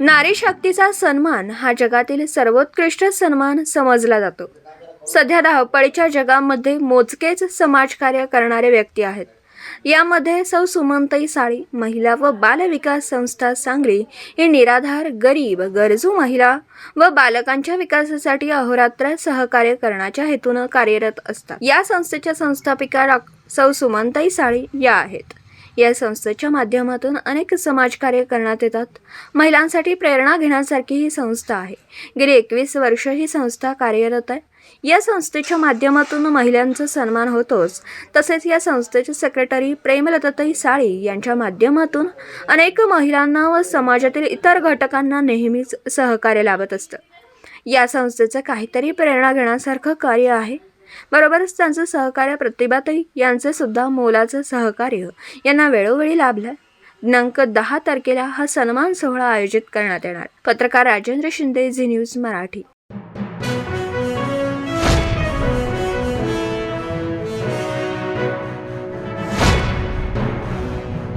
नारी शक्तीचा सन्मान हा जगातील सर्वोत्कृष्ट सन्मान समजला जातो. सध्या धावपळीच्या जगामध्ये मोजकेच समाजकार्य करणारे व्यक्ती आहेत. यामध्ये सौ सुमंतई साळी महिला व बाल विकास संस्था सांगली ही निराधार गरीब गरजू महिला व बालकांच्या विकासासाठी अहोरात्र सहकार्य करण्याच्या हेतूनं कार्यरत असतात. या संस्थेच्या संस्थापिका डॉ. सौ सुमनताई साळी या आहेत. या संस्थेच्या माध्यमातून अनेक समाजकार्य करण्यात येतात. महिलांसाठी प्रेरणा घेण्यासारखी ही संस्था आहे. गेली एकवीस वर्ष ही संस्था कार्यरत आहे. या संस्थेच्या माध्यमातून महिलांचा सन्मान होतोच. तसेच या संस्थेचे सेक्रेटरी प्रेमलताताई साळी यांच्या माध्यमातून अनेक महिलांना व समाजातील इतर घटकांना नेहमीच सहकार्य लाभत असतं. या संस्थेचं काहीतरी प्रेरणा घेण्यासारखं कार्य आहे. बरोबरच त्यांचं सहकार्य प्रतिभाताई यांचं सुद्धा मोलाचं सहकार्य यांना वेळोवेळी लाभलं. दिनांक दहा तारखेला हा सन्मान सोहळा आयोजित करण्यात येणार. पत्रकार राजेंद्र शिंदे झी न्यूज मराठी.